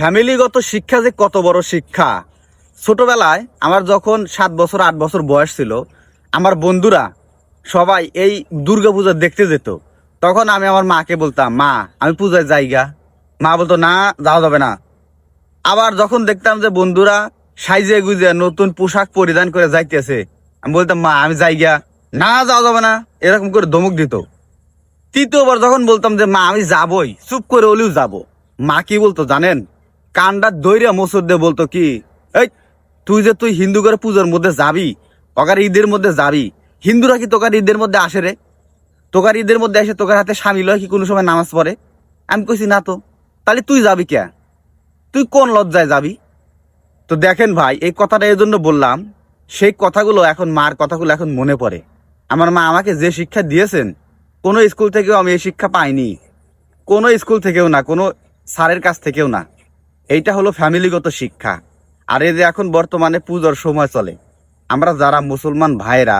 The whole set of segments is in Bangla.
ফ্যামিলিগত শিক্ষা যে কত বড় শিক্ষা। ছোটবেলায় আমার যখন সাত বছর, আট বছর বয়স ছিল, আমার বন্ধুরা সবাই এই দুর্গা পূজা দেখতে যেত। তখন আমি আমার মাকে বলতাম, মা, আমি পূজায় যাইগা। মা বলতো, না, যাওয়া যাবে না। আবার যখন দেখতাম যে বন্ধুরা সাইজে গুজে নতুন পোশাক পরিধান করে যাইতেছে, আমি বলতাম, মা, আমি যাইগা। না, যাওয়া যাবে না। এরকম করে ধমক দিত। তৃতীয়বার যখন বলতাম যে, মা, আমি যাবই। চুপ করে হলেও যাব। মা কি বলতো জানেন? কান্ডা দৈরিয়া মোসর দিয়ে বলতো কি? এই, তুই যে তুই হিন্দু করে পুজোর মধ্যে যাবি, ওকার ঈদের মধ্যে যাবি, হিন্দুরা কি তোকার ঈদের মধ্যে আসে রে? তোকার ঈদের মধ্যে এসে তোকার হাতে সামিল হয় কি কোনো সময় নামাজ পড়ে? আমি কইছি, না তো, তাহলে তুই যাবি কে? তুই কোন লজ্জায় যাবি? তো দেখেন ভাই, এই কথাটা এই জন্য বললাম, সেই কথাগুলো এখন মার কথাগুলো এখন মনে পড়ে। আমার মা আমাকে যে শিক্ষা দিয়েছেন, কোনো স্কুল থেকেও আমি এই শিক্ষা পাইনি, কোনো স্কুল থেকেও না, কোনো স্যারের কাছ থেকেও না। এইটা হলো ফ্যামিলিগত শিক্ষা। আর এই যে এখন বর্তমানে পুজোর সময় চলে, আমরা যারা মুসলমান ভাইরা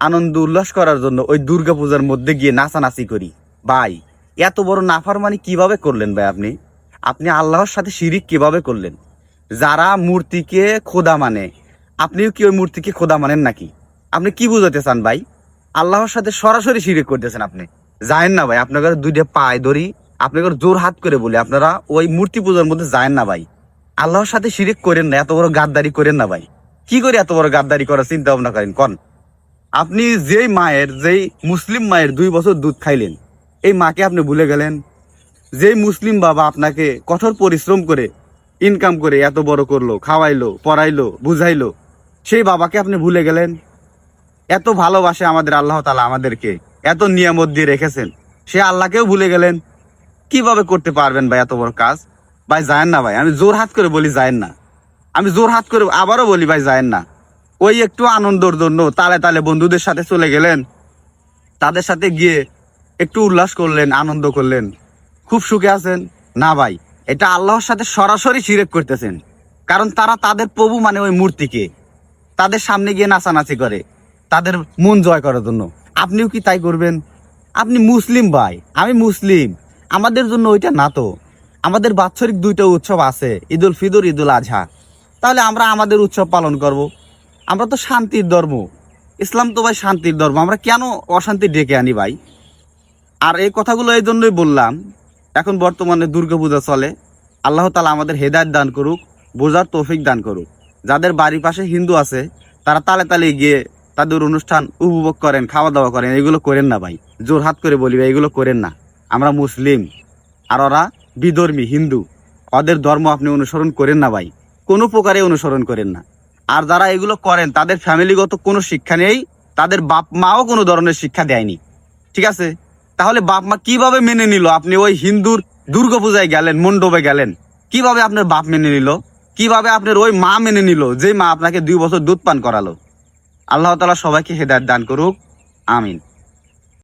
আনন্দ উল্লাস করার জন্য ওই দুর্গা পূজার মধ্যে গিয়ে নাচানাচি করি। ভাই, এত বড় নাফারমানি কীভাবে করলেন ভাই আপনি? আপনি আল্লাহর সাথে শিরিক কীভাবে করলেন? যারা মূর্তিকে খোদা মানে আপনিও কি ওই মূর্তিকে খোদা মানেন নাকি? আপনি কি বুঝাতে চান ভাই? আল্লাহর সাথে সরাসরি শিরিক করতেছেন আপনি। যায়েন না ভাই আপনাদের দুইটা পায়ে ধরি আপনাদের জোর হাত করে বলি, আপনারা ওই মূর্তি পূজার মধ্যে যায়েন না ভাই। আল্লাহর সাথে শিরিক করেন না, এত বড় গাদ্দারি করেন না ভাই। কি করে এত বড় গাদ্দারি করার চিন্তা ভাবনা করেন? কন। আপনি যেই মায়ের, যেই মুসলিম মায়ের দুই বছর দুধ খাইলেন, এই মাকে আপনি ভুলে গেলেন? যেই মুসলিম বাবা আপনাকে কঠোর পরিশ্রম করে ইনকাম করে এত বড় করল, খাওয়াইলো, পড়াইলো, বুঝাইলো, সেই বাবাকে আপনি ভুলে গেলেন? এত ভালোবাসে আমাদের আল্লাহ তালা আমাদেরকে, এত নিয়ামত দিয়ে রেখেছেন, সে আল্লাহকেও ভুলে গেলেন? কীভাবে করতে পারবেন ভাই এত বড় কাজ? ভাই, যায়েন না ভাই, আমি জোর হাত করে বলি যায়েন না। আমি জোর হাত করে আবারও বলি ভাই, যায়েন না। ওই একটু আনন্দর জন্য তালে তালে বন্ধুদের সাথে চলে গেলেন। তাদের সাথে গিয়ে একটু উল্লাস করলেন, আনন্দ করলেন। খুব সুখে আছেন? না ভাই, এটা আল্লাহর সাথে সরাসরি শিরেক করতেছেন। কারণ তারা তাদের প্রভু মানে ওই মূর্তিকে। তাদের সামনে গিয়ে নাচানাচি করে, তাদের মন জয় করার জন্য। আপনিও কি তাই করবেন? আপনি মুসলিম ভাই, আমি মুসলিম। আমাদের জন্য ওইটা না তো। আমাদের বাৎসরিক দুইটা উৎসব আছে, ঈদুল ফিদর, ঈদুল আজহা তাহলে আমরা আমাদের উৎসব পালন করব। আমরা তো শান্তির ধর্ম। ইসলাম তো ভাই শান্তির ধর্ম। আমরা কেন অশান্তি ডেকে আনি ভাই? আর এই কথাগুলো এই জন্যই বললাম, এখন বর্তমানে দুর্গাপূজা চলে। আল্লাহ তালা আমাদের হেদায়ত দান করুক, বোঝার তৌফিক দান করুক। যাদের বাড়ির পাশে হিন্দু আছে, তারা তালে তালে গিয়ে তাদের অনুষ্ঠান উপভোগ করেন, খাওয়া দাওয়া করেন। এগুলো করেন না ভাই। জোর হাত করে বলি ভাই, এগুলো করেন না। আমরা মুসলিম, আর ওরা বিধর্মী, হিন্দু। ওদের ধর্ম আপনি অনুসরণ করেন না ভাই। কোনো প্রকারে অনুসরণ করেন না। আর যারা এগুলো করেন, তাদের ফ্যামিলিগত কোনো শিক্ষা নেই, তাদের বাপ মাও কোনো ধরনের শিক্ষা দেয়নি। ঠিক আছে? তাহলে বাপ মা কীভাবে মেনে নিল? আপনি ওই হিন্দুর দুর্গাপূজায় গেলেন, মণ্ডপে গেলেন, কীভাবে আপনার বাপ মেনে নিল? কীভাবে আপনার ওই মা মেনে নিল যে মা আপনাকে দুই বছর দুধ পান করালো? আল্লাহ তালা সবাইকে হেদায়ত দান করুক। আমিন।